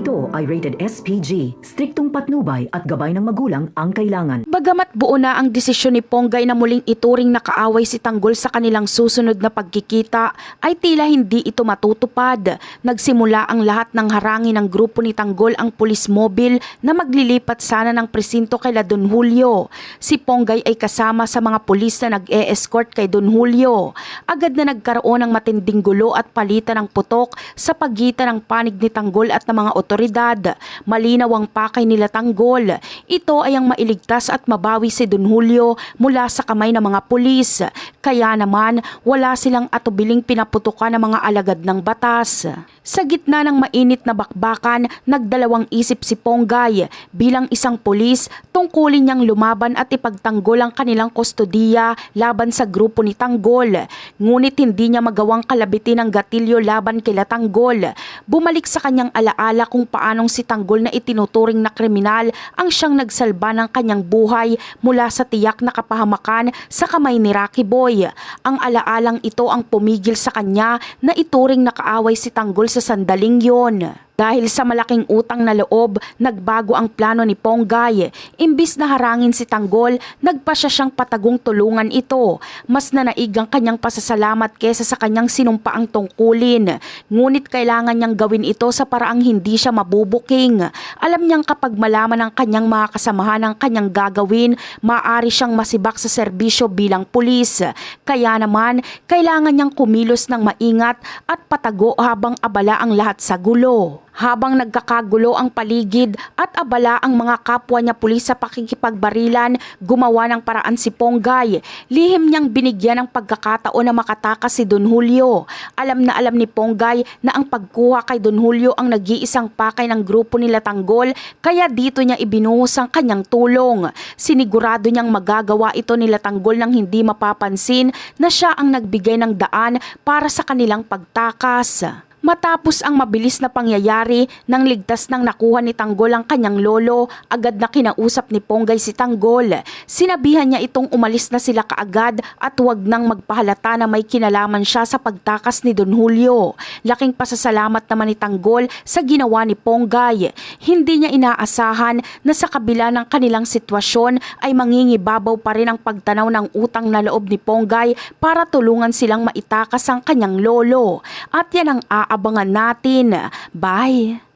ito ay rated SPG. Striktong patnubay at gabay ng magulang ang kailangan. Bagamat buo na ang desisyon ni Ponggay na muling ituring na kaaway si Tanggol sa kanilang susunod na pagkikita, ay tila hindi ito matutupad. Nagsimula ang lahat ng harangin ng grupo ni Tanggol ang pulis mobil na maglilipat sana ng presinto kay Don Julio. Si Ponggay ay kasama sa mga pulis na nag-e-escort kay Don Julio. Agad na nagkaroon ng matinding gulo at palitan ng putok sa pagitan ng panig ni Tanggol at ng mga otoridad. Malinaw ang pakay nila Tanggol. Ito ay ang mailigtas at mabawi si Don Julio mula sa kamay ng mga pulis. Kaya naman wala silang atubiling pinaputukan ng mga alagad ng batas. Sa gitna ng mainit na bakbakan, nagdalawang isip si Ponggay bilang isang pulis tungkulin niyang lumaban at ipagtanggol ang kanilang kustodiya laban sa grupo ni Tanggol. Ngunit hindi niya magawang kalabitin ang gatilyo laban kila Tanggol. Bumalik sa kanyang alaala kung paanong si Tanggol na itinuturing na kriminal ang siyang nagsalba ng kanyang buhay mula sa tiyak na kapahamakan sa kamay ni Rocky Boy. Ang alaalang ito ang pumigil sa kanya na ituring na kaaway si Tanggol sa sandaling yon. Dahil sa malaking utang na loob, nagbago ang plano ni Ponggay. Imbis na harangin si Tanggol, nagpa siya siyang patagong tulungan ito. Mas nanaig ang kanyang pasasalamat kesa sa kanyang sinumpaang tungkulin. Ngunit kailangan niyang gawin ito sa paraang hindi siya mabubuking. Alam niyang kapag malaman ng kanyang mga kasamahan ang kanyang gagawin, maaari siyang masibak sa serbisyo bilang pulis. Kaya naman, kailangan niyang kumilos ng maingat at patago habang abala ang lahat sa gulo. Habang nagkakagulo ang paligid at abala ang mga kapwa niya pulis sa pakikipagbarilan, gumawa ng paraan si Ponggay. Lihim niyang binigyan ng pagkakataon na makatakas si Don Julio. Alam na alam ni Ponggay na ang pagkuha kay Don Julio ang nag-iisang pakay ng grupo nila Tanggol, kaya dito niya ibinuhos ang kanyang tulong. Sinigurado niyang magagawa ito nila Tanggol nang hindi mapapansin na siya ang nagbigay ng daan para sa kanilang pagtakas. Matapos ang mabilis na pangyayari nang ligtas nang nakuha ni Tanggol ang kanyang lolo, agad na kinausap ni Ponggay si Tanggol. Sinabihan niya itong umalis na sila kaagad at huwag nang magpahalata na may kinalaman siya sa pagtakas ni Don Julio. Laking pasasalamat naman ni Tanggol sa ginawa ni Ponggay. Hindi niya inaasahan na sa kabila ng kanilang sitwasyon ay mangingibabaw pa rin ang pagtanaw ng utang na loob ni Ponggay para tulungan silang maitakas ang kanyang lolo. At yan ang aabangan natin. Bye!